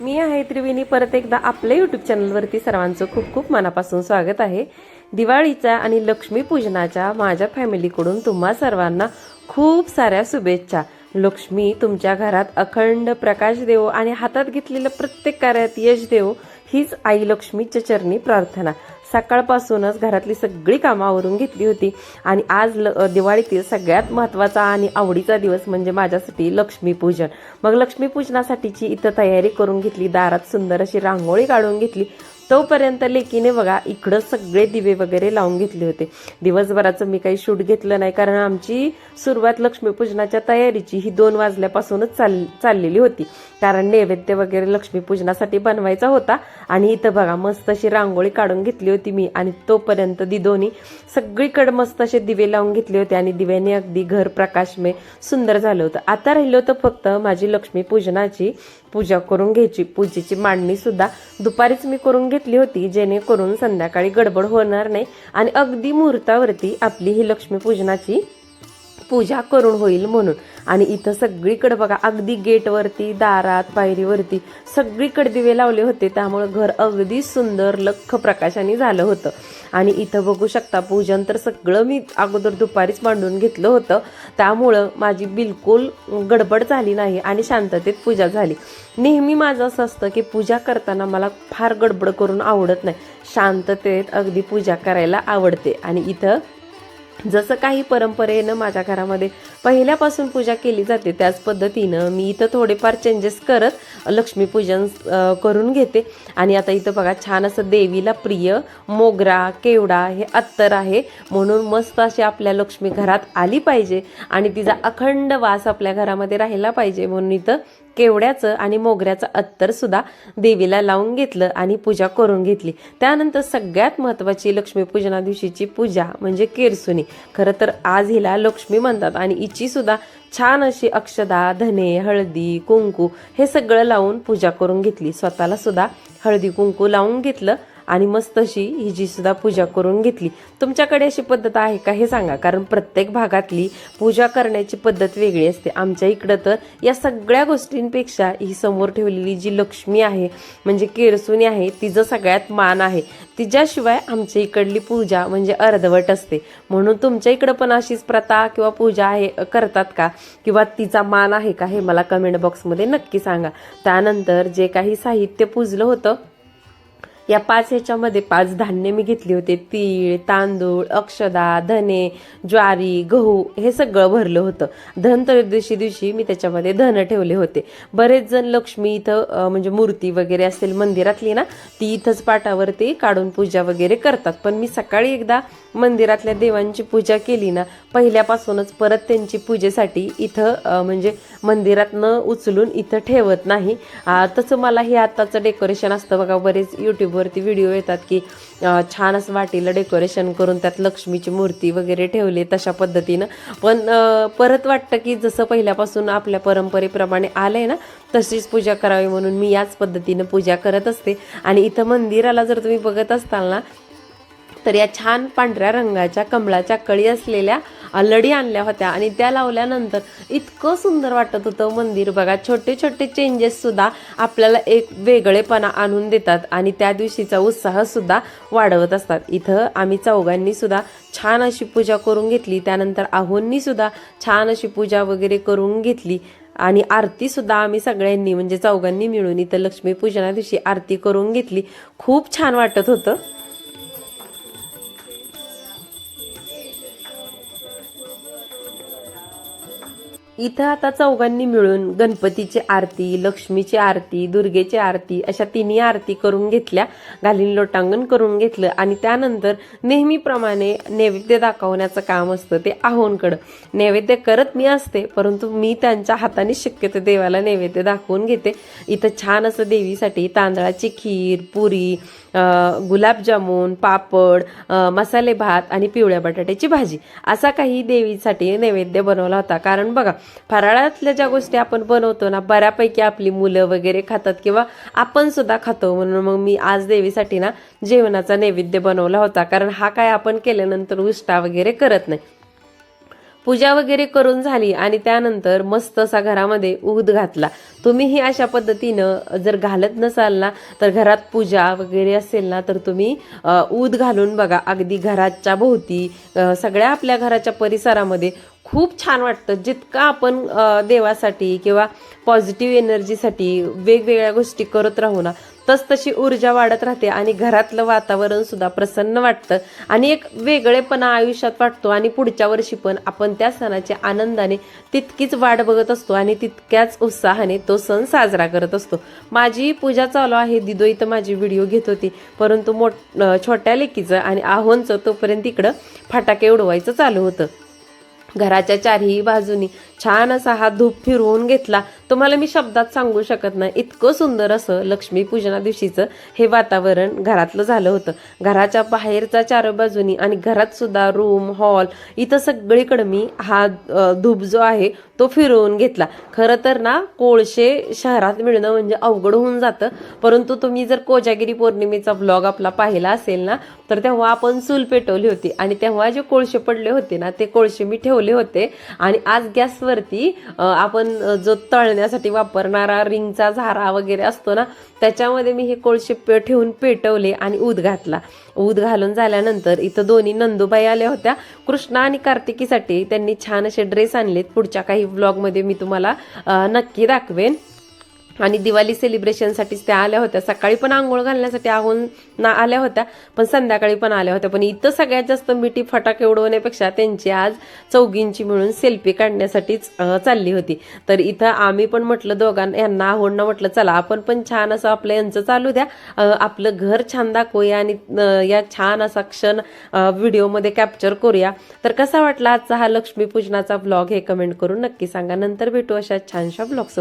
मी आहे त्रिवेणी. परत एकदा आपल्या युट्यूब चॅनलवरती सर्वांचं खूप खूप मनापासून स्वागत आहे. दिवाळीच्या आणि लक्ष्मीपूजनाच्या माझ्या फॅमिलीकडून तुम्हा सर्वांना खूप साऱ्या शुभेच्छा. लक्ष्मी तुमच्या घरात अखंड प्रकाश देवो आणि हातात घेतलेलं प्रत्येक कार्यात यश देवो. हीच आई लक्ष्मीच्या चरणी प्रार्थना. सकाळपासूनच घरातली सगळी कामं आवरून घेतली होती. आणि आज ल दिवाळीतील सगळ्यात महत्त्वाचा आणि आवडीचा दिवस म्हणजे माझ्यासाठी लक्ष्मीपूजन. मग लक्ष्मीपूजनासाठीची इथं तयारी करून घेतली दारात सुंदर अशी रांगोळी काढून घेतली. तोपर्यंत लेकीने बघा इकडं सगळे दिवे वगैरे लावून घेतले होते. दिवसभराचं मी काही शूट घेतलं नाही कारण आमची सुरुवात लक्ष्मीपूजनाच्या तयारीची ही दोन वाजल्यापासूनच चाल चाललेली होती. कारण नैवेद्य वगैरे लक्ष्मीपूजनासाठी बनवायचा होता आणि इथं बघा मस्त अशी रांगोळी काढून घेतली होती मी आणि तोपर्यंत दिदोनी सगळीकडे मस्त असे दिवे लावून घेतले होते आणि दिव्याने अगदी घर प्रकाशमय सुंदर झालं होतं. आता राहिलं होतं फक्त माझी लक्ष्मीपूजनाची पूजा करून घ्यायची पूजेची मांडणी सुद्धा दुपारीच मी करून घेतली. होती जेणेकरून संध्याकाळी गडबड होणार नाही आणि अगदी मुहूर्तावरती आपली ही लक्ष्मीपूजनाची पूजा करून होईल म्हणून. आणि इथं सगळीकडे बघा अगदी गेटवरती दारात पायरीवरती सगळीकडे दिवे लावले होते. त्यामुळे घर अगदी सुंदर लख प्रकाशाने झालं होतं. आणि इथं बघू शकता पूजन तर सगळं मी अगोदर दुपारीच मांडून घेतलं होतं. त्यामुळं माझी बिलकुल गडबड झाली नाही आणि शांततेत पूजा झाली. नेहमी माझं असं असतं की पूजा करताना मला फार गडबड करून आवडत नाही. शांततेत अगदी पूजा करायला आवडते. आणि इथं जसं काही परंपरेनं माझ्या घरामध्ये पहिल्यापासून पूजा केली जाते त्याच पद्धतीनं मी इथं थोडेफार चेंजेस करत लक्ष्मीपूजन करून घेते. आणि आता इथं बघा छान असं देवीला प्रिय मोगरा केवडा हे अत्तर आहे. म्हणून मस्त अशी आपल्या लक्ष्मी घरात आली पाहिजे आणि तिचा अखंड वास आपल्या घरामध्ये राहिला पाहिजे. म्हणून इथं केवड्याचं आणि मोगऱ्याचं अत्तर सुद्धा देवीला लावून घेतलं आणि पूजा करून घेतली. त्यानंतर सगळ्यात महत्त्वाची लक्ष्मीपूजना दिवशीची पूजा म्हणजे केरसुनी. खरं तर आज हिला लक्ष्मी म्हणतात आणि हिची सुद्धा छान अशी अक्षदा धने हळदी कुंकू हे सगळं लावून पूजा करून घेतली. स्वतःला सुद्धा हळदी कुंकू लावून घेतलं. आणि मस्त अशी हिची सुद्धा पूजा करून घेतली. तुमच्याकडे अशी पद्धत आहे का हे सांगा. कारण प्रत्येक भागातली पूजा करण्याची पद्धत वेगळी असते. आमच्या इकडं तर या सगळ्या गोष्टींपेक्षा ही समोर ठेवलेली जी लक्ष्मी आहे म्हणजे केरसुनी आहे तिचं सगळ्यात मान आहे. तिच्याशिवाय आमच्या इकडली पूजा म्हणजे अर्धवट असते. म्हणून तुमच्या इकडं पण अशीच प्रथा किंवा पूजा आहे करतात का? किंवा तिचा मान आहे का? हे मला कमेंट बॉक्समध्ये नक्की सांगा. त्यानंतर जे काही साहित्य पूजलं होतं या पाच ह्याच्यामध्ये पाच धान्य मी घेतले होते. तीळ तांदूळ अक्षदा धने ज्वारी गहू हे सगळं भरलं होतं. धनत्रयोदशी दिवशी मी त्याच्यामध्ये धन ठेवले होते. बरेच जण लक्ष्मी इथं म्हणजे मूर्ती वगैरे असेल मंदिरातली ना ती इथंच पाटावरती काढून पूजा वगैरे करतात. पण मी सकाळी एकदा मंदिरातल्या देवांची पूजा केली ना पहिल्यापासूनच परत त्यांची पूजेसाठी इथं म्हणजे मंदिरात न उचलून इथं ठेवत नाही. तसं मला हे आत्ताचं डेकोरेशन असतं बघा बरेच यूट्यूबवरती व्हिडिओ येतात की छान असं वाटीला डेकोरेशन करून त्यात लक्ष्मीची मूर्ती वगैरे ठेवली तशा पद्धतीनं. पण परत वाटतं की जसं पहिल्यापासून आपल्या परंपरेप्रमाणे आलंय ना तशीच पूजा करावी म्हणून मी याच पद्धतीनं पूजा करत असते. आणि इथं मंदिराला जर तुम्ही बघत असताल ना तर या छान पांढऱ्या रंगाच्या कमळाच्या कळी असलेल्या लढी आणल्या होत्या. आणि त्या लावल्यानंतर इतकं सुंदर वाटत होतं मंदिर बघा. छोटे छोटे चेंजेस सुद्धा आपल्याला एक वेगळेपणा आणून देतात. आणि त्या दिवशीचा उत्साह सुद्धा वाढवत असतात. इथं आम्ही चौघांनी सुद्धा छान अशी पूजा करून घेतली. त्यानंतर आहोंनी सुद्धा छान अशी पूजा वगैरे करून घेतली. आणि आरती सुद्धा आम्ही सगळ्यांनी म्हणजे चौघांनी मिळून इथं लक्ष्मीपूजना दिवशी आरती करून घेतली. खूप छान वाटत होतं. इथं आता चौघांनी मिळून गणपतीची आरती लक्ष्मीची आरती दुर्गेची आरती अशा तिन्ही आरती करून घेतल्या घालीन लोटांगण करून घेतलं आणि त्यानंतर नेहमीप्रमाणे नैवेद्य दाखवण्याचं काम असतं ते आहोंकडं. नैवेद्य करत मी असते परंतु मी त्यांच्या हाताने शक्यतो देवाला नैवेद्य दाखवून घेते. इथं छान असं देवीसाठी तांदळाची खीर पुरी गुलाबजामून पापड मसाले भात आणि पिवळ्या बटाट्याची भाजी असा काही देवीसाठी नैवेद्य बनवला होता. कारण बघा फराळातल्या ज्या गोष्टी आपण बनवतो ना बऱ्यापैकी आपली मुलं वगैरे खातात किंवा आपण सुद्धा खातो. म्हणून मग मी आज देवीसाठी ना जेवणाचा नैवेद्य बनवला होता. कारण हा काय आपण केल्यानंतर उष्टा वगैरे करत नाही. पूजा वगैरे करून झाली आणि त्यानंतर मस्त असा घरामध्ये ऊद घातला. तुम्हीही अशा पद्धतीनं जर घालत नसाल ना तर घरात पूजा वगैरे असेल ना तर तुम्ही ऊद घालून बघा. अगदी घराच्या भोवती सगळ्या आपल्या घराच्या परिसरामध्ये खूप छान वाटतं. जितकं आपण देवासाठी किंवा पॉझिटिव्ह एनर्जीसाठी वेगवेगळ्या गोष्टी करत राहू ना तस तशी ऊर्जा वाढत राहते आणि घरातलं वातावरण सुद्धा प्रसन्न वाटतं. आणि एक वेगळेपणा आयुष्यात वाटतो आणि पुढच्या वर्षी पण आपण त्या सणाच्या आनंदाने तितकीच वाट बघत असतो आणि तितक्याच उत्साहाने तो सण साजरा करत असतो. माझी पूजा चालू आहे. दिदो इथं माझी व्हिडिओ घेत होती. परंतु मोठ छोट्या लेकीचं आणि आहोंचं तोपर्यंत इकडं फटाके उडवायचं चालू होतं. घराच्या चारही बाजूनी छान असा हा धूप फिरवून घेतला. तुम्हाला मी शब्दात सांगू शकत नाही. इतकं सुंदर असं लक्ष्मीपूजना दिवशीचं हे वातावरण घरातलं झालं होतं. घराच्या बाहेरच्या चार बाजूनी आणि घरात सुद्धा रूम हॉल इथं सगळीकडे मी हा धूप जो आहे तो फिरवून घेतला. खरं तर ना कोळशे शहरात मिळणं म्हणजे अवघड होऊन जातं. परंतु तुम्ही जर कोजागिरी पौर्णिमेचा ब्लॉग आपला पाहिला असेल ना तर तेव्हा आपण चूल पेटवली होती. आणि तेव्हा जे कोळशे पडले होते ना ते कोळशे मी ठेवले होते. आणि आज गॅसवरती आपण जो तळण्या तळण्यासाठी वापरणारा रिंगचा झारा वगैरे असतो ना त्याच्यामध्ये मी हे कोळशे पे ठेवून पेटवले आणि ऊद घातला. ऊद घालून झाल्यानंतर इथं दोन्ही नंदुबाई आल्या होत्या. कृष्णा आणि कार्तिकीसाठी त्यांनी छान असे ड्रेस आणलेत. पुढच्या काही व्लॉगमध्ये मी तुम्हाला नक्की दाखवेन. आणि दिवाळी सेलिब्रेशनसाठीच त्या आल्या होत्या. सकाळी पण आंघोळ घालण्यासाठी आहून ना आल्या होत्या पण संध्याकाळी पण आल्या होत्या. पण इथं सगळ्यात जास्त मिठी फटाके उडवण्यापेक्षा त्यांची आज चौघींची मिळून सेल्फी काढण्यासाठीच चालली होती. तर इथं आम्ही पण म्हटलं दोघांना यांना आहोंना म्हटलं चला आपण पण छान असं आपलं यांचं चालू द्या. आपलं घर छान दाखवूया आणि या छान असा क्षण व्हिडिओमध्ये कॅप्चर करूया. तर कसा वाटला आजचा हा लक्ष्मीपूजनाचा ब्लॉग हे कमेंट करून नक्की सांगा. नंतर भेटू अशा छानशा ब्लॉगसोबत